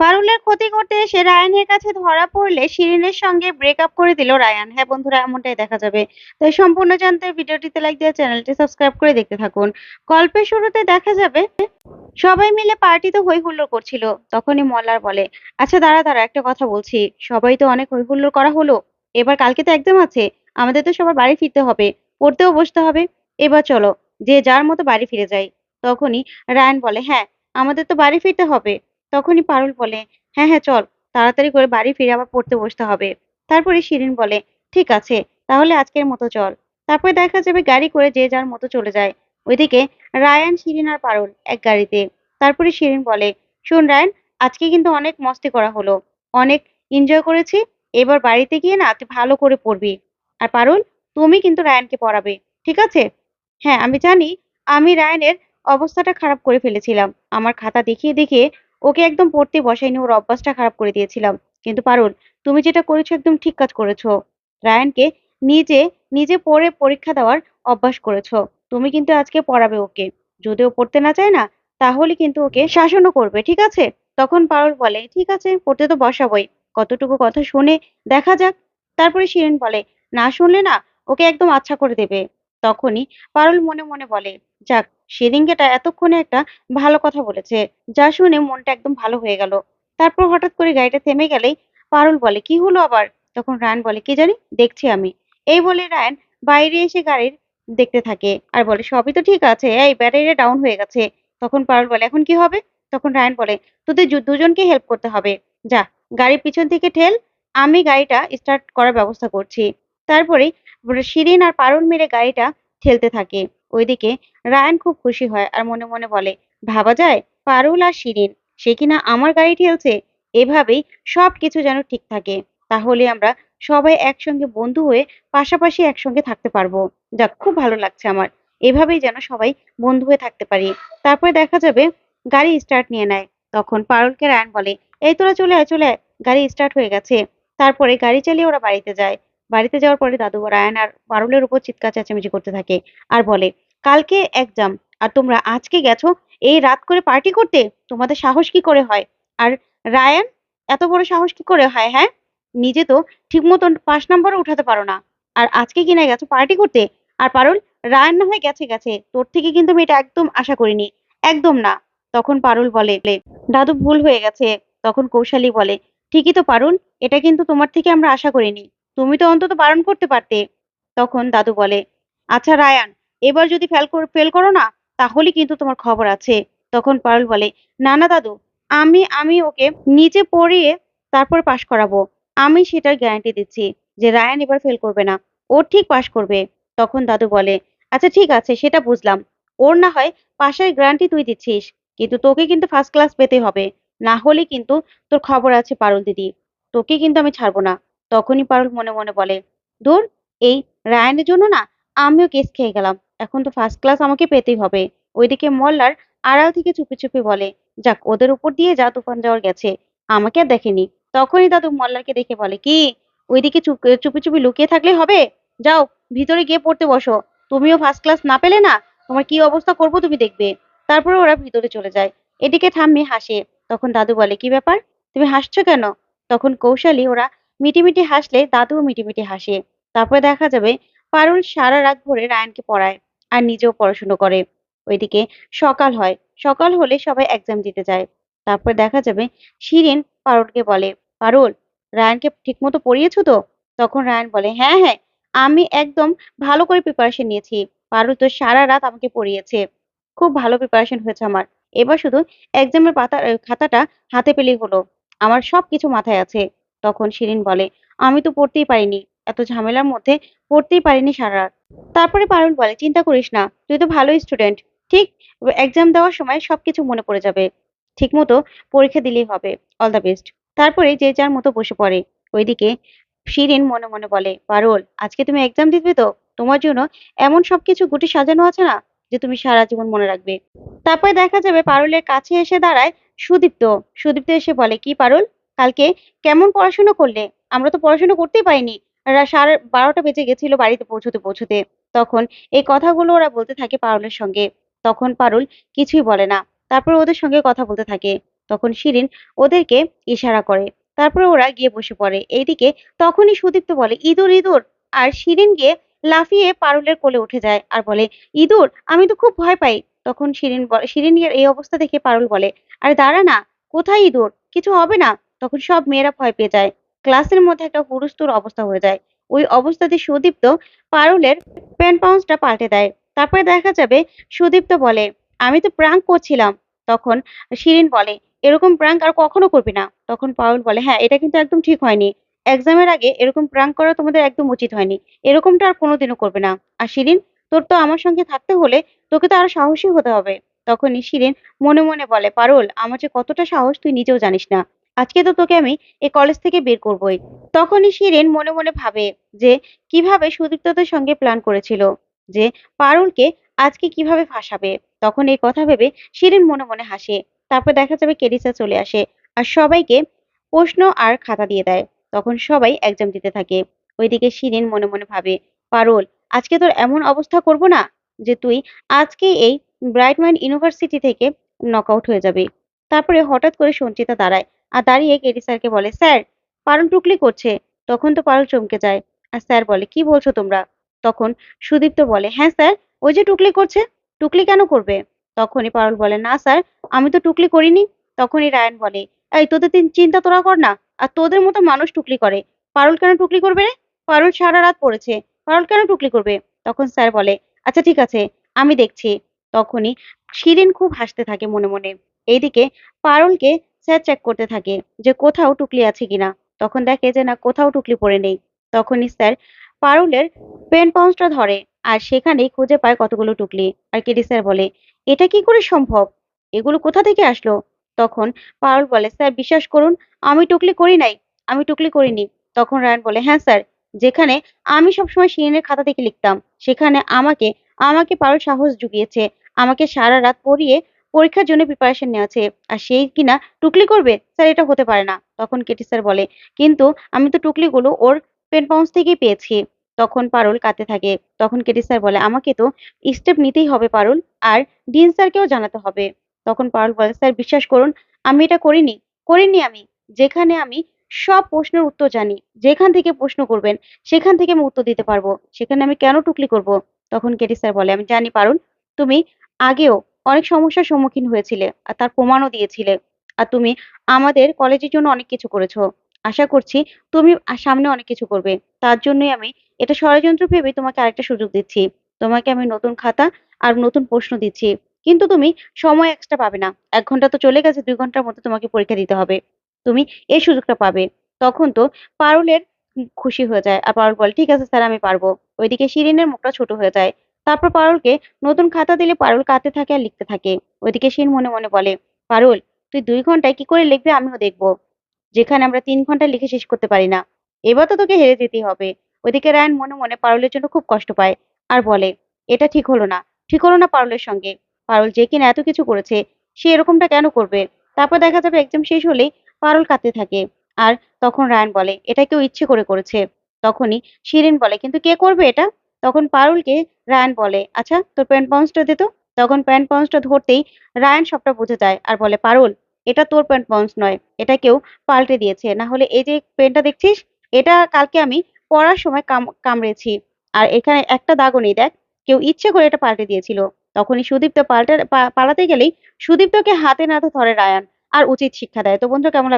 পারুলের ক্ষতি করতে এসে রায়ানের কাছে ধরা পড়লে শিরিনের সঙ্গে ব্রেকআপ করে দিল রায়ান। হ্যাঁ বন্ধুরা, এমনটাই দেখা যাবে। তাই সম্পূর্ণ জানতে ভিডিওটিতে লাইক দিয়ে চ্যানেলটি সাবস্ক্রাইব করে দেখতে থাকুন। গল্পের শুরুতে দেখা যাবে, সবাই মিলে পার্টিতে হই হুল্লোড় করছিল, তখনই মল্লার বলে আচ্ছা দাঁড়া দাঁড়া, একটা কথা বলছি। সবাই তো অনেক হই হুল্লোড় করা হলো। এবার কালকে তো একদম আছে। আমাদের তো সবার বাড়ি ফিরতে হবে। পড়তেও বসতে হবে। এবার চলো, যে যার মতো বাড়ি ফিরে যাই। তখনই রায়ান বলে হ্যাঁ আমাদের তো বাড়ি ফিরতে হবে। তখনই পারুল বলে হ্যাঁ হ্যাঁ চল, তাড়াতাড়ি করে বাড়ি ফিরে আবার পড়তে বসতে হবে। তারপরে শিরিন বলে, ঠিক আছে, তাহলে আজকের মতো চল। তারপরে দেখা যাবে গাড়ি করে যে যার মতো চলে যায়। ওইদিকে রায়ান, শিরিন আর পারুল এক গাড়িতে। তারপরে শিরিন বলে, শোন রায়ান, আজকে কিন্তু অনেক মস্তি করা হলো। অনেক এনজয় করেছি। এবার বাড়িতে গিয়ে না তুই ভালো করে পড়বি। আর পারুল, তুমি কিন্তু রায়ানকে পড়াবে, ঠিক আছে? হ্যাঁ আমি জানি, আমি রায়ানের অবস্থাটা খারাপ করে ফেলেছিলাম। আমার খাতা দেখিয়ে দেখিয়ে ওকে একদম পড়তে বসাইনি, ওর অভ্যাসটা খারাপ করে দিয়েছিলাম। কিন্তু পারুল, তুমি যেটা করেছ একদম ঠিক কাজ করেছ। রায়ানকে নিজে নিজে পড়ে পরীক্ষা দেওয়ার অভ্যাস করেছ। তুমি কিন্তু আজকে পড়াবে ওকে। যদি ও পড়তে না চায় না, তাহলে কিন্তু ওকে শাসনও করবে, ঠিক আছে? তখন পারুল বলে, ঠিক আছে, পড়তে তো বসাবই। কতটুকু কথা শুনে দেখা যাক। তারপরে শিরিন বলে, না শুনলে না, ওকে একদম আচ্ছা করে দেবে। তখনই পারুল মনে মনে বলে, যাক সেদিনকেটা এতক্ষণে একটা ভালো কথা বলেছে। যা শুনে মনটা একদম ভালো হয়ে গেল। তারপর হঠাৎ করে গাড়িটা থেমে গেলেই পারুল বলে, কি হলো আবার? তখন রায়ন বলে, কি জানি? দেখছি আমি। এই বলে রায়ন বাইরে এসে গাড়ির দেখতে থাকে আর বলে, সবই তো ঠিক আছে, এই ব্যাটারিটা ডাউন হয়ে গেছে। তখন পারুল বলে, এখন কি হবে? তখন রায়ন বলে, তোদের দুজনকে হেল্প করতে হবে। যা, গাড়ির পিছন থেকে ঠেল, আমি গাড়িটা স্টার্ট করার ব্যবস্থা করছি। তারপরে শিরিন আর পারুল মিলে গাড়িটা ঠেলতে থাকে। ওইদিকে রায়ান খুব খুশি হয় আর মনে মনে বলে, ভাবা যায় পারুল আর শিরিন, সে কিনা আমার গাড়ি ঠেলছে? এভাবেই সব কিছু যেন ঠিক থাকে। তাহলে আমরা সবাই একসঙ্গে বন্ধু হয়ে পাশাপাশি একসঙ্গে থাকতে পারব। যাক, খুব ভালো লাগছে আমার। এভাবেই যেন সবাই বন্ধু হয়ে থাকতে পারি। তারপরে দেখা যাবে গাড়ি স্টার্ট নিয়ে নেয়। তখন পারুলকে রায়ান বলে, এই তোরা চলে আয় চলে আয়, গাড়ি স্টার্ট হয়ে গেছে। তারপরে গাড়ি চালিয়ে ওরা বাড়িতে যায়। বাড়িতে যাওয়ার পরে দাদু রায়ান আর পারুলের উপর চিৎকার, চেঁচামেচি করতে থাকে আর বলে, কালকে এক্সাম আর তোমরা আজকে গেছো? এই রাত করে পার্টি করতে? তোমাদের সাহস কি করে হয়? আর রায়ান, এত বড় সাহস কি করে হয় হ্যাঁ? নিজে তো ঠিক মতন পাঁচ নম্বরও উঠাতে পারো না। আর আজকে কিনা গেছো পার্টি করতে? আর পারুল, রায়ান না হয় গেছে গেছে, তোর থেকে কিন্তু আমি এটা একদম আশা করিনি। একদম না। তখন পারুল বলে, দাদু ভুল হয়ে গেছে। তখন কৌশালী বলে, ঠিকই তো পারুল, এটা কিন্তু তোমার থেকে আমরা আশা করিনি। তুমি তো অন্তত বারণ করতে পারতে। তখন দাদু বলে আচ্ছা রায়ান, এবার যদি ফেল ফেল করো না, তাহলে কিন্তু তোমার খবর আছে। তখন পারুল বলে, না না, দাদু, আমি আমি ওকে নিচে পড়িয়ে তারপর পাশ করাবো। আমি সেটার গ্যারান্টি দিচ্ছি যে রায়ান এবার ফেল করবে না, ও ঠিক পাশ করবে। তখন দাদু বলে আচ্ছা ঠিক আছে, সেটা বুঝলাম। ওর না হয় পাশের গ্যারান্টি তুই দিচ্ছিস, কিন্তু তোকে কিন্তু ফার্স্ট ক্লাস পেতে হবে। না হলে কিন্তু তোর খবর আছে পারুল দিদি। তোকে কিন্তু আমি ছাড়বো না। তখনই পারুল মনে মনে বলে, দূর, এই রায়ানের জন্য না আমিও কেস খেয়ে গেলাম। এখন তো ফার্স্ট ক্লাস আমাকে পেতেই হবে। ওইদিকে মল্লার আড়াল থেকে চুপি চুপি বলে, যাক, ওদের উপর দিয়ে যা তুফান যাওয়ার গেছে, আমাকে আর দেখেনি। তখনই দাদু মল্লারকে দেখে বলে, কি? ওইদিকে চুপ- চুপি লুকিয়ে থাকলে হবে? যাও, ভিতরে গিয়ে পড়তে বসো। তুমিও ফার্স্ট ক্লাস না পেলে না, তোমার কি অবস্থা করব তুমি দেখবে। তারপরে ওরা ভিতরে চলে যায়। এদিকে ঠাম্মি হাসে। তখন দাদু বলে, কি ব্যাপার? তুমি হাসছো কেন? তখন কৌশলী ওরা মিটিমিটি হাসলে দাদুও মিটিমিটি হাসে। তারপরে দেখা যাবে পারুল সারা রাত ভরে রায়ানকে পড়ায় আর নিজেও পড়াশুনো করে। ওইদিকে সকাল হয়। সকাল হলে সবাই এক্সাম দিতে যায়। তারপর দেখা যাবে শিরিন পারুলকে বলে, পারুল, রায়ানকে ঠিকমতো পড়িয়েছো তো? তখন রায়ান বলে হ্যাঁ হ্যাঁ আমি একদম ভালো করে প্রিপারেশন নিয়েছি। পারুল তো সারা রাত আমাকে পড়িয়েছে। খুব ভালো প্রিপারেশন হয়েছে আমার। এবার শুধু এক্সামের পাতা, খাতাটা হাতে পেলেই হলো। আমার সব কিছু মাথায় আছে। তখন শিরিন বলে, আমি তো পড়তেই পারিনি। এত ঝামেলার মধ্যে পড়তেই পারিনি সারা রাত। তারপরে পারুল বলে, চিন্তা করিস না, তুই তো ভালো স্টুডেন্ট ঠিক এক্সাম দেওয়ার সময় সবকিছু মনে পড়ে যাবে। ঠিক মতো পরীক্ষা দিলেই হবে। অল দ্য বেস্ট তারপরে যে যার মতো বসে পড়ে। ওইদিকে শিরিন মনে মনে বলে, পারুল, আজকে তুমি এক্সাম দিবে তো? তোমার জন্য এমন সবকিছু গুটি সাজানো আছে না যে তুমি সারা জীবন মনে রাখবে? তারপরে দেখা যাবে পারুলের কাছে এসে দাঁড়ায় সুদীপ্ত। সুদীপ্ত এসে বলে, কি পারুল? কালকে কেমন পড়াশোনা করলে? আমরা তো পড়াশোনা করতেই পারিনি। সাড়ে বারোটা বেজে গেছিল বাড়িতে পৌঁছতে পৌঁছতে। তখন এই কথাগুলো ওরা বলতে থাকে পারুলের সঙ্গে। তখন পারুল কিছুই বলে না। তারপর ওদের সঙ্গে কথা বলতে থাকে। তখন শিরিন ওদেরকে ইশারা করে। তারপরে ওরা গিয়ে বসে পড়ে। এইদিকে তখনই সুদীপ্ত বলে, ইঁদুর ইঁদুর! আর শিরিন গিয়ে লাফিয়ে পারুলের কোলে উঠে যায় আর বলে, ইঁদুর, আমি তো খুব ভয় পাই। তখন শিরিন বলে, শিরিনের এই অবস্থা দেখে পারুল বলে, আরে দাঁড়া না, কোথায় ইঁদুর? কিছু হবে না? তখন সব মেয়েরা ভয় পেয়ে যায়। ক্লাসের মধ্যে একটা হুড়ুস্তুর অবস্থা হয়ে যায়। ওই অবস্থাতে সুদীপ্ত পারুলের পেন পাউন্সটা পাল্টে দেয়। তারপরে দেখা যাবে সুদীপ্ত বলে, আমি তো প্রাঙ্ক করছিলাম। তখন শিরিন বলে, এরকম প্রাঙ্ক আর কখনো করবি না। তখন পারুল বলে হ্যাঁ এটা কিন্তু একদম ঠিক হয়নি। এক্সামের আগে এরকম প্রাঙ্ক করা তোমাদের একদম উচিত হয়নি। এরকমটা আর কোনোদিনও করবে না। আর শিরিন, তোর তো আমার সঙ্গে থাকতে হলে তোকে তো আরও সাহসী হতে হবে। তখনই শিরিন মনে মনে বলে, পারুল, আমার যে কতটা সাহস তুই নিজেও জানিস না। আজকে তো তোকে আমি এই কলেজ থেকে বের করবই। তখনই শিরিন মনে মনে ভাবে যে, কীভাবে সুদীপ্তদের সঙ্গে প্ল্যান করেছিল যে, পারুলকে আজকে কীভাবে ফাঁসাবে। তখন এই কথা ভেবে শিরিন মনে মনে হাসে। তারপর দেখা যাবে কেরিসা চলে আসে আর সবাইকে প্রশ্ন আর খাতা দিয়ে দেয়। তখন সবাই এক্সাম দিতে থাকে। ওইদিকে শিরিন মনে মনে ভাবে, পারুল, আজকে তোর এমন অবস্থা করব না যে, তুই আজকে এই ব্রাইট মাইন্ড ইউনিভার্সিটি থেকে নক আউট হয়ে যাবে। তারপরে হঠাৎ করে সঞ্চিতা দাঁড়ায়। আর দাঁড়িয়ে কেডি স্যারকে বলে, স্যার, পারুল টুকলি করছে। তখন তো পারুল চমকে যায়। আর স্যার বলে, কি বলছো তোমরা? তখন সুদীপ্ত বলে হ্যাঁ স্যার, ওই যে টুকলি করছে, টুকলি কেন করবে? তখনই পারুল বলে, না স্যার, আমি তো টুকলি করিনি। তখনই রায়ন বলে, এই তোদের চিন্তা তোরা কর না, আর তোদের মতো মানুষ টুকলি করে। পারুল কেন টুকলি করবে রে? পারুল সারা রাত পড়েছে, পারুল কেন টুকলি করবে? তখন স্যার বলে আচ্ছা ঠিক আছে, আমি দেখছি। তখনই শিরিন খুব হাসতে থাকে মনে মনে। এইদিকে পারুলকে স্যার চেক করতে থাকে যে কোথাও টুকলি আছে কিনা। তখন দেখে যে না, কোথাও টুকলি পড়ে নেই। তখনই স্যার পারুলের পেন পাউন্সটা ধরে আর সেখানেই খুঁজে পায় কতগুলো টুকলি। আর কেডি স্যার বলে, এটা কি করে সম্ভব? এগুলো কোথা থেকে আসলো? তখন পারুল বলে, স্যার, বিশ্বাস করুন, আমি টুকলি করি নাই। আমি টুকলি করিনি। তখন রায়ন বলে হ্যাঁ স্যার, যেখানে আমি সবসময় শিরিনের খাতা থেকে লিখতাম, সেখানে আমাকে আমাকে পারুল সাহস জুগিয়েছে। আমাকে সারা রাত পড়িয়ে পরীক্ষার জন্য প্রিপারেশন নেওয়াছে আর সেই কিনা টুকলি করবে? স্যার, এটা হতে পারে না। তখন কেটি স্যার বলে, কিন্তু আমি তো টুকলিগুলো ওর পেন পাউন্স থেকেই পেয়েছি। তখন পারুল কাঁদতে থাকে। তখন কেটি স্যার বলে, আমাকে তো স্টেপ নিতেই হবে পারুল। আর ডিন স্যারকেও জানাতে হবে। তখন পারুল বলে, স্যার, বিশ্বাস করুন, আমি এটা করিনি। করিনি আমি। যেখানে আমি সব প্রশ্নের উত্তর জানি। যেখান থেকে প্রশ্ন করবেন, সেখান থেকে আমি উত্তর দিতে পারব। সেখানে আমি কেন টুকলি করব? তখন কেটি স্যার বলে, আমি জানি পারুল, তুমি আগেও অনেক সমস্যার সম্মুখীন হয়েছিলে আর তার প্রমাণও দিয়েছিলে। আর তুমি আমাদের কলেজের জন্য অনেক কিছু করেছ। আশা করছি তুমি সামনে অনেক কিছু করবে। তার জন্যই আমি এটা ষড়যন্ত্র ভেবে তোমাকে আরেকটা সুযোগ দিচ্ছি। তোমাকে আমি নতুন খাতা আর নতুন প্রশ্ন দিচ্ছি। কিন্তু তুমি সময় এক্সট্রা পাবে না। এক ঘণ্টা তো চলে গেছে, দুই ঘণ্টার মধ্যে তোমাকে পরীক্ষা দিতে হবে। তুমি এই সুযোগটা পাবে। তখন তো পারুলের খুশি হয়ে যায়। আর পারুল বলে, ঠিক আছে স্যার আমি পারব। ওইদিকে শিরিনের মুখটা ছোট হয়ে যায়। তারপর পারুলকে নতুন খাতা দিলে পারুল কাঁদতে থাকে আর লিখতে থাকে। ওইদিকে শিন মনে মনে বলে, পারুল, তুই দুই ঘন্টায় কি করে লিখবি আমিও দেখব। যেখানে আমরা তিন ঘন্টায় লিখে শেষ করতে পারি না। এবার তো তোকে হেরে যেতেই হবে। ওইদিকে রায়ন মনে মনে পারুলের জন্য খুব কষ্ট পায় আর বলে, এটা ঠিক হলো না, ঠিক হলো না পারুলের সঙ্গে। পারুল যে কিনা এত কিছু করেছে, সে এরকমটা কেন করবে? তারপর দেখা যাবে এক্সাম শেষ হলেই পারুল কাঁদতে থাকে। আর তখন রায়ন বলে, এটা কেউ ইচ্ছে করে করেছে। তখনই শিরিন বলে, কিন্তু কে করবে এটা? তখন পারুলকে রায়ন বলে আচ্ছা তোর পেন পাউন্সটা দে তো। তখন পেন পাউন্সটা ধরতেই রায়ন সবটা বুঝে যায় আর বলে, পারুল, এটা তোর পেন পাউন্স নয়, এটা কেউ পাল্টে দিয়েছে। না হলে এই যে পেনটা দেখছিস, এটা কালকে আমি পড়ার সময় কাম, কামড়েছি। আর এখানে একটা দাগও নেই, দেখ, কেউ ইচ্ছে করে এটা পাল্টে দিয়েছিল। তখনই সুদীপ্ত পাল্টে পালাতে গেলেই সুদীপ্তকে হাতে নাতে ধরে রায়ান, আর উচিত শিক্ষা দেয়। তো বন্ধু, কেমন?